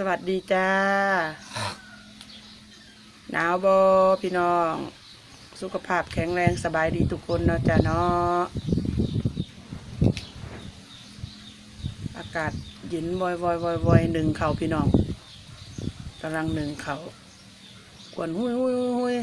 สวัสดีจ้า หนาวบอพี่น้อง สุขภาพแข็งแรงสบายดีทุกคนเนาะจ้าเนาะอากาศเย็นวอยวอยวอยวอยหนึ่งเขาพี่น้องกำลังหนึ่งเขากวนหุยหุยหุยหุย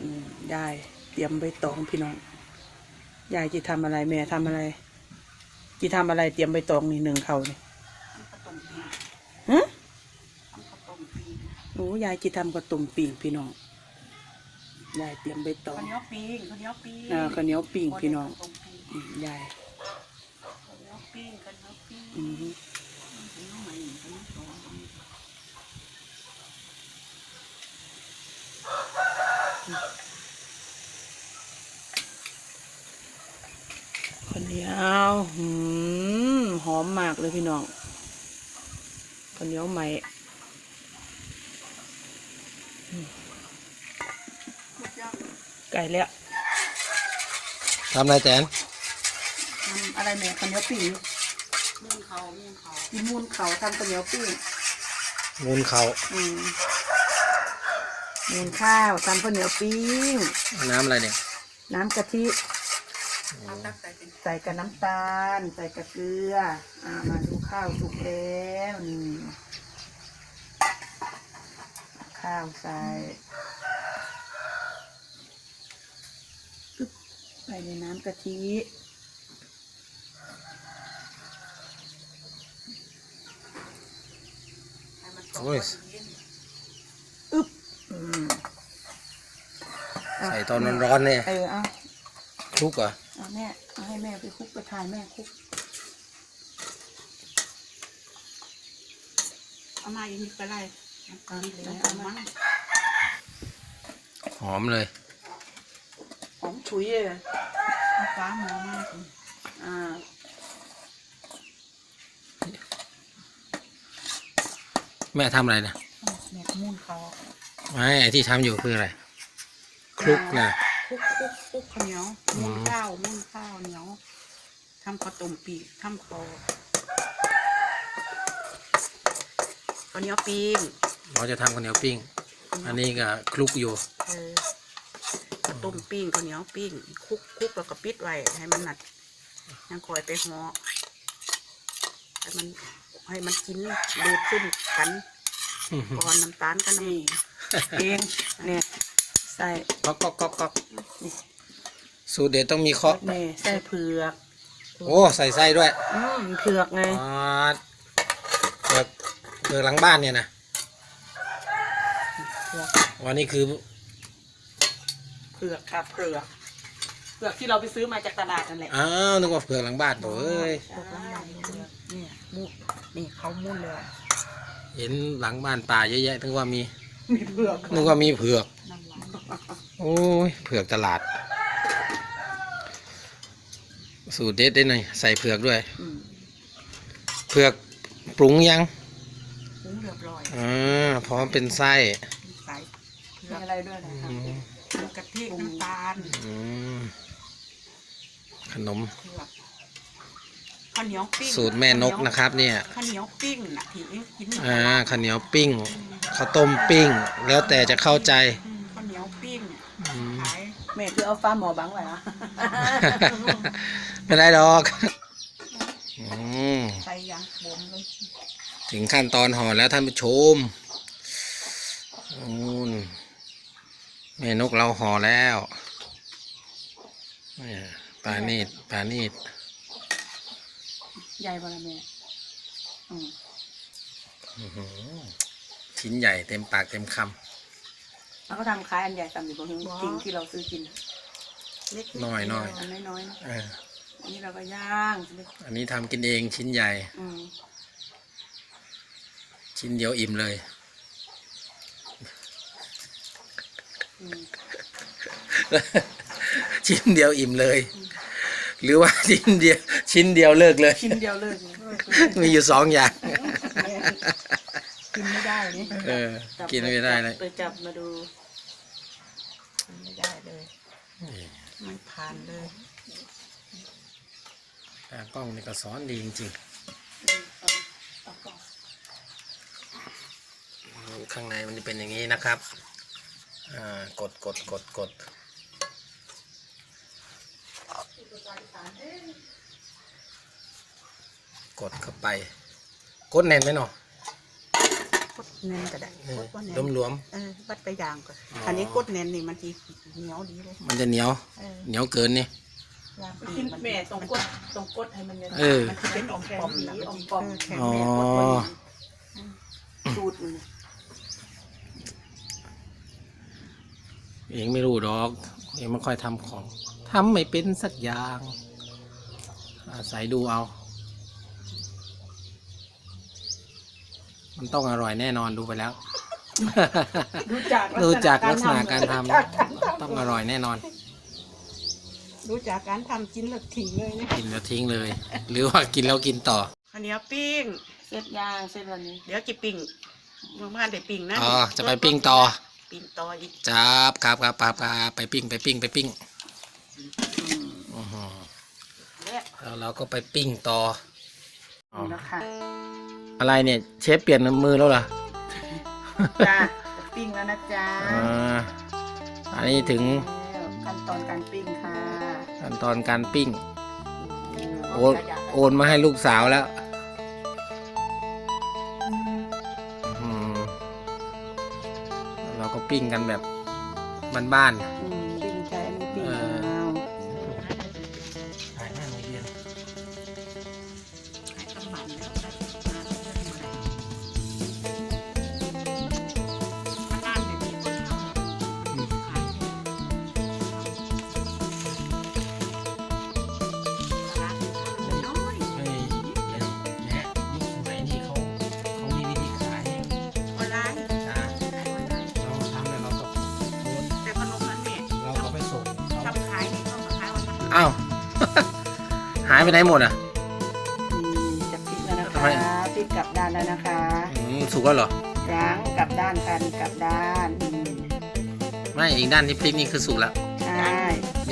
อืมยาย เตรียมใบตองพี่น้องยายจะทำอะไรแม่ทำอะไรจะทำอะไรเตรียมใบตองนี่หนึ่งเขานี่ฮะโอ้ยายจะทำกระตุ่มปีงพี่น้องยายเตรียมใบตองข้าวเหนียวปิ้งข้าวเหนียวปิ้งอ่าข้าวเหนียวปีงพี่น้องข้าวเหนียวปิ้งอืมยายข้าวเหนียวปิ้งข้าวเหนียวปิ้งอืมข้าวเหนียวใหม่ข้าวเหนียวสอ ข้าวเหนียวหืมหอมมากเลยพี่น้องข้าวเหนียวใหม่ทุกอย่างไก่แล้วทำอะไรแตนทำอะไรแม่ข้าวเหนียวปีงมูนเขามูนเขากินมูนเขาทำข้าวเหนียวปีงมูลเขาอืมมูนข้าวทำข้าวเหนียวปิ้ง น้ำอะไรเนี่ย น้ำกะทิเอาตักใส่เป็น ใส่กับน้ำตาล ใส่กับเกลืออ่ามาดูข้าวสุกแล้วนี่ข้าวใส่ปึ๊บใส่ในน้ำกะทิให้มันโอ้ยอึ๊บอืมเาใส่ตอนร้อนๆเนี่ยเออเอาคลุกเหรอะเอาแม่ เอาให้แม่ไปคลุกไปทายแม่คลุก เอามาอีกนิดก็ได้น้ำตาลเหลวเอามั้งหอมเลย หอมฉุยเลยเอาฟ้าหมอมาสิอ่าแม่ทำอะไรนะเอาแม่มูนเขาไม่ไอที่ทำอยู่คืออะไรคลุกนะ คลุกข้าวเหนียวมูนข้าวมูนข้าวเหนียวทำข้าวต้มปีกทำข้าวข้าวเหนียวปิ้งเราจะทำข้าวเหนียวปิ้ง อันนี้ก็คลุกอยู่เออข้าวต้มปิ้งข้าวเหนียวปิ้งคลุกคุกแล้วก็ปิดไว้ให้มันหนัดยังคอยไปห่อให้มันให้มันกินดูดขึ้นกันก่อนน้ำตาลกัน้ำนี่เองเนี่ยใส่ก๊อกก๊อกก๊อกก๊อก สูตรเด็ดต้องมีเคาะนี่ใส่เผือก โอ้ใส่ไส้ด้วยอืมเผือกไงอ๋อเผือกเผือกหลังบ้านเนี่ยนะเผือกวันนี้คือเผือกค่ะเผือกเผือกที่เราไปซื้อมาจากตลาดนั่นแหละอ้าวนึกว่าเผือกหลังบ้านโถ่เอ้ยใช่เนี่ยมูดนี่เขามูดเลยเห็นหลังบ้านป่าเยอะแยะนึกว่ามีมีเผือกนึกว่ามีเผือกน้ำหวานโอ้ยเผือกตลาด สูตรเด็ดได้หน่อยใส่เผือกด้วย อืมเผือกปรุงยังปรุงเรียบร้อยอ่าพร้อมเป็นไส้ใส่เผืมีอกอะไรด้วยนะอืคะมเผือกกะทิน้ำตาลอืมขนมเผือกข้าวเหนียวปิ้งสูตรแม่นกนะครับ เนี่ย ข้าวเหนียวปิ้งน่ะที่เอ็งกินอ่าข้าวเหนียวปิ้งข้าวต้มปิ้ง แล้วแต่จะเข้าใจอืมข้าวเหนียวปิ้งอืมขายแม่คือเอาฟ้าหมอบังไว้อะ ไม่ได้ดอกอืมใส่ยางบมเลยถึงขั้นตอนห่อแล้วท่านผู้ชมนู่นแม่นกเราห่อแล้วเนี่ยปลานีดปลานีดใหญ่ปะละแม่อืมอื้อหือชิ้นใหญ่เต็มปากเต็มคแล้วก็ทำคล้ายอันใหญ่ตามอยู่บนจริงที่เราซื้อกิน เล็กำหน่อยหน่อยอันน้อยๆนะเออ อันนี้เราก็ย่างใช่ไหมอันนี้ทำกินเองชิ้นใหญ่ อืมชิ้นเดียวอิ่มเลย อืมชิ้นเดียวอิ่มเลย หรือว่าชิ้นเดียว ชิ้นเดียวเลิกเลย ชิ้นเดียวเลยมีอยู่สองอย่าง กินไม่ได้นี่เออกินไม่ได้เลยไปจับมาดูไม่ได้เลยอนี่ไม่ผ่านเลย ตากล้องนี่ก็สอนดีจริงๆ ข้างในมันจะเป็นอย่างนี้นะครับอ่ากดกดกดกดกดเข้าไป กดแน่นไหมเนาะกดเน้นก็ได้กดว่าเน้รวมนรวมเออบัดไปอย่างก่อนอ๋ออัอันนี้กดเน้นนี่มันทีเหนียวดีเลยๆมันจะเหนียวเออเหนียวเกินนี่ยางกิน แม่ต้องกดต้องกดให้มันเนี่ยเออ มันจะเป็นอมปอมๆนะมันจะเออแข็งอ๋อ แม่กดไว้นี่สูตรมันเองไม่รู้ดอก เองไม่ค่อยทำของทำไม่เป็นสักอย่าง อาศัยดูเอา มันต้องอร่อยแน่นอนดูไปแล้วรู้จักดูจากลักษณะการทรู้จักการำต้องอร่อยแน่นอน รู้จากการทำกินแล้วทิ้งเลยนะกินแล้วทิ้งเลย หรือว่ากินแล้วกินต่ออันนี้ปิ้ง เสร็จยางเสร็จวันนี้ เดี๋ยวจะปิ้งเมื่อวานได้ปิ้งนะอ๋อ จะไปปิ้งต่อปิ้งต่ออีกจับครับครับครับครับไปปิ้งไปปิ้งไปปิ้งอื้อหือและแล้วเราก็ไปปิ้งต่ออ๋อนี่นะคะอะไรเนี่ย เชฟเปลี่ยนมือแล้วเหรอจ้าจะปิ้งแล้วนะจ๊ะอ่าอันนี้ถึงแล้วขั้นตอนการปิ้งค่ะ ขั้นตอนการปิ้ง โอนโอนมาให้ลูกสาวแล้วอืมเราก็ปิ้งกันแบบบ้านอื ออนไลน์อ้าว หายไปไหนหมดอะนี่จะพลิกแล้วนะทำไม คะพลิกกลับด้านแล้วนะคะอืมสุกแล้วเหรอ ล้างกลับด้านกันกลับด้านอืมไม่อีกด้านที่พลิกนี่คือสุกแล้ว ใช่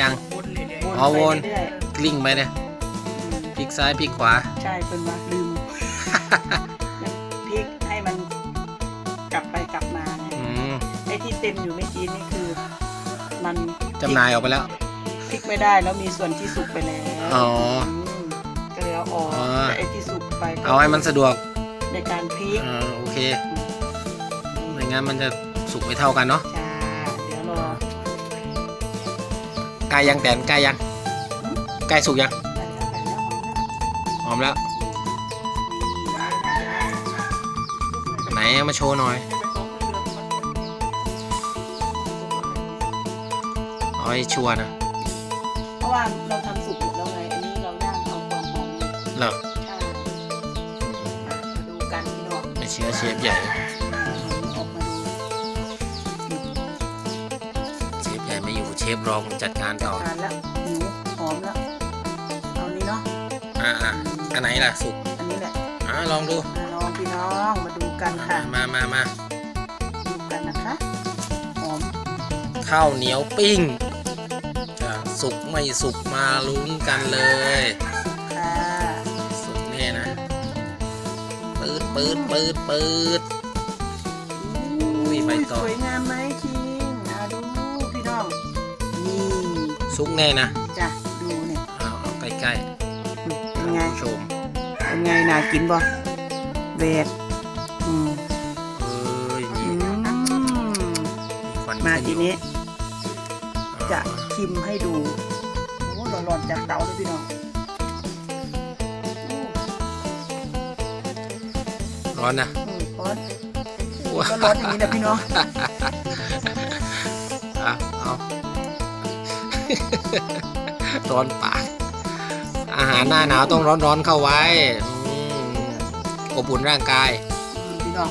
ยัง วนเลยเลยวนอ๋อไปวนเรื่อยกลิ้งไปเนี่ยๆอืมพลิกซ้ายพลิกขวาใช่เป็นว่าลืมพลิกให้มันกลับไปกลับมาไงอืมไอ้ที่เต็มอยู่เมื่อกี้นี่คือ มันจำหน่ายออกไปแล้วพลิก ไม่ได้แล้วมีส่วนที่สุกไปแล้วอ๋อมก็เลยเอาออกอ๋อ แต่ไอ้ที่สุกไปก็เอาให้มันสะดวกในการพลิกอ่าโอเคไม่งั้นมันจะสุกไม่เท่ากันเนาะจ้าเดี๋ยวรอใกล้ยังแตนใกล้ยังใกล้สุกยังไปแล้วไปแล้วหอมแล้วหอมแล้ว ไหนเอามาโชว์หน่อยเอาให้ชัวร์นะเพราะว่าเราทำสุกหมดแล้วไง อันนี้เราย่างเอาความหอมเหรอใช่อะมาดูกันพี่น้องไม่เชื้อเชฟใหญ่ ออกมาดูเชฟใหญ่ไม่อยู่เชฟรองจัดการต่อ ทานแล้วหมูหอมแล้ว เอานี้เนาะ อ่าอ่าอันไหนล่ะสุกอันนี้แหละอ่าลองดูอะลองพี่น้องมาดูกันค่ะ มามามาดูกันนะคะ หอมข้าวเหนียวปิ้งจะ สุกไม่สุกมาลุ้นกันเลยค่ะสุกแน่นะปืดปืดปืดปืดอุ้ยใบตองสวยงามไหมคิงอะดูพี่น้องนี่สุกแน่นะจ้ะดูเนี่ยเอาเอาใกล้เป็นๆไงท่านผู้ชมเป็นไงน่ากินบ่เวดอืมเอ้ยอืนี่มมีควันมาขึ้นทีอยู่นี้อ่า จะชิมให้ดูโอ้ร้อนๆจากเตาเลยพี่น้องร้อนนะอืมร้อนก็ร้อนอย่างนี้นะพี่น้องเอาเอาร้อนปากอาหารหน้าหนาวต้องร้อนๆเข้าไว้อืมอบอุ่นร่างกายอืมพี่น้อง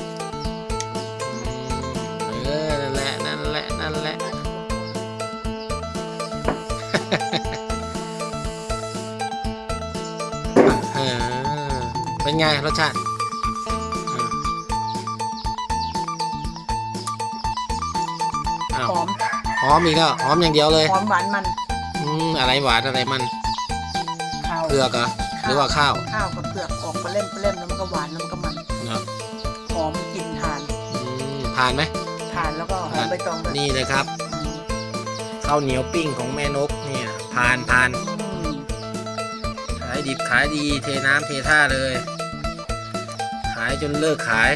เป็นไงรสชาติอืมอ้าวหอมหอมอีกแล้วหอมอย่างเดียวเลยหอมหวานมันอืมอะไรหวานอะไรมันข้าวเผือกเหรอหรือว่าข้าวข้าวกับเผือกออกมาเล่มเล่มแล้วมันก็หวานแล้วมันก็มันเนาะหอมกลินทานอืมผ่านไหมทานแล้วก็หอมใบตองแบบนี่เลยครับอืมข้าวเหนียวปิ้งของแม่นกเนี่ยผ่านผ่านอืมขายดิบขายดีเทน้ำเทท่าเลยขายจนเลิกขาย